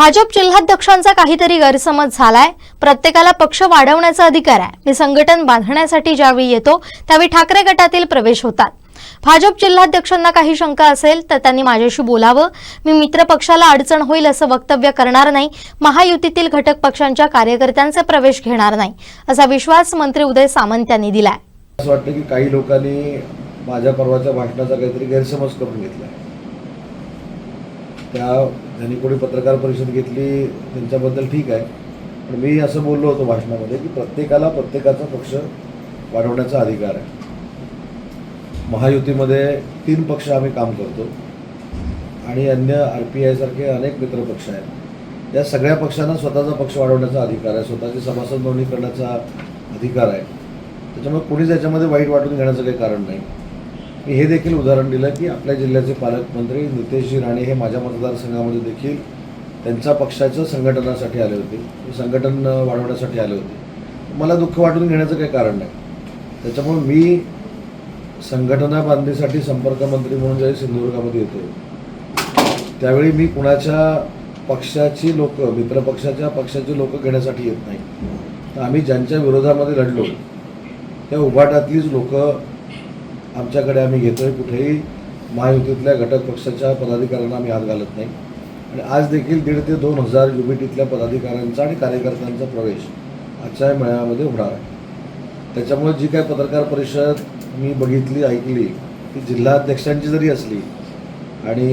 भाजप जिल्हाध्यक्षांचा काहीतरी गैरसमज झालाय. प्रत्येकाला पक्ष वाढवण्याचा अधिकार आहे. मी संघटन बांधण्यासाठी ज्यावेळी येतो त्यावेळी ठाकरे गटातील प्रवेश होतात. भाजप जिल्हाध्यक्षांना काही शंका असेल तर त्यांनी माझ्याशी बोलावं. मी मित्र पक्षाला अडचण होईल असं वक्तव्य करणार नाही. महायुतीतील घटक पक्षांच्या कार्यकर्त्यांचे प्रवेश घेणार नाही असा विश्वास मंत्री उदय सामंत यांनी दिलाय. असं वाटतं की काही लोकांनी माझ्या परवाच्या भाषणाचा काहीतरी गैरसमज करून घेतला त्या त्यांनी कोणी पत्रकार परिषद घेतली त्यांच्याबद्दल ठीक आहे. पण मी असं बोललो होतो भाषणामध्ये की प्रत्येकाला प्रत्येकाचा पक्ष वाढवण्याचा अधिकार आहे. महायुतीमध्ये तीन पक्ष आम्ही काम करतो आणि अन्य आर पी आयसारखे अनेक मित्र पक्ष आहेत. या सगळ्या पक्षांना स्वतःचा पक्ष वाढवण्याचा अधिकार आहे स्वतःची सभासद नोंदणी करण्याचा अधिकार आहे. त्याच्यामुळे कोणीच याच्यामध्ये वाईट वाटून घेण्याचं काही कारण नाही. मी हे देखील उदाहरण दिलं की आपल्या जिल्ह्याचे पालकमंत्री नितेशजी राणे हे माझ्या मतदारसंघामध्ये देखील त्यांच्या पक्षाच्या संघटनासाठी आले होते. संघटन वाढवण्यासाठी आले होते. मला दुःख वाटून घेण्याचं काही कारण नाही. त्याच्यामुळे मी संघटना बांधणीसाठी संपर्क मंत्री म्हणून ज्यावेळी सिंधुदुर्गामध्ये येतो त्यावेळी मी कुणाच्या पक्षाची लोक मित्रपक्षाच्या पक्षाची लोक घेण्यासाठी येत नाही. तर आम्ही ज्यांच्या विरोधामध्ये लढलो त्या उभाटातलीच लोक आमच्याकडे आम्ही घेतो आहे कुठेही. महायुतीतल्या घटक पक्षाच्या पदाधिकाऱ्यांना आम्ही हात घालत नाही. आणि आज देखील दीड ते दोन हजार युबीटीतल्या पदाधिकाऱ्यांचा आणि कार्यकर्त्यांचा प्रवेश आजच्या मेळाव्यामध्ये होणार आहे. त्याच्यामुळे जी काय पत्रकार परिषद मी बघितली ऐकली ती जिल्हाध्यक्षांची जरी असली आणि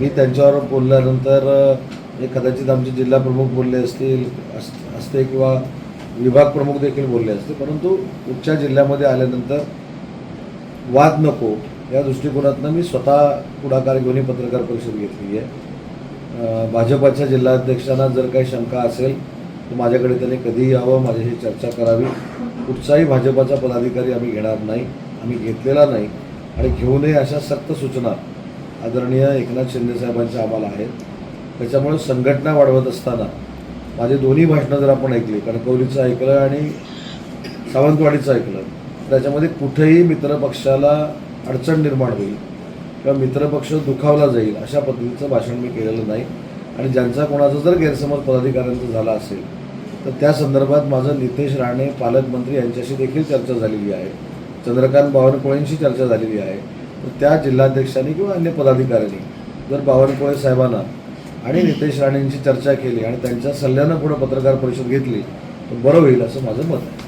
मी त्यांच्यावर बोलल्यानंतर कदाचित आमचे जिल्हा प्रमुख बोलले असतील अस असते किंवा विभाग प्रमुख देखील बोलले असते परंतु उच्च जिल्ह्यामध्ये आल्यानंतर वाद नको. या दृष्टिकोनातनं मी स्वतः पुढाकार घेऊन ही पत्रकार परिषद घेतली आहे. भाजपाच्या जिल्हाध्यक्षांना जर काही शंका असेल तर माझ्याकडे त्यांनी कधीही यावं माझ्याशी चर्चा करावी. कुठचाही भाजपाचा पदाधिकारी आम्ही घेणार नाही आम्ही घेतलेला नाही. आणि घेऊ नये अशा सक्त सूचना आदरणीय एकनाथ शिंदेसाहेबांच्या आम्हाला आहेत. त्याच्यामुळे संघटना वाढवत असताना माझे दोन्ही भाषणं जर आपण ऐकली कणकवलीचं ऐकलं आणि सावंतवाडीचं ऐकलं त्याच्यामध्ये कुठेही मित्रपक्षाला अडचण निर्माण होईल किंवा मित्रपक्ष दुखावला जाईल अशा पद्धतीचं भाषण मी केलेलं नाही. आणि ज्यांचा कोणाचा जर गैरसमज पदाधिकाऱ्यांचा झाला असेल तर त्या संदर्भात माझं नितेश राणे पालकमंत्री यांच्याशी देखील चर्चा झालेली आहे. चंद्रकांत बावनकुळेंशी चर्चा झालेली आहे. तर त्या जिल्हाध्यक्षांनी किंवा अन्य पदाधिकाऱ्यांनी जर बावनकुळे साहेबांना आणि नितेश राणेंची चर्चा केली आणि त्यांच्या सल्ल्यानं पुढे पत्रकार परिषद घेतली तर बरं होईल असं माझं मत आहे.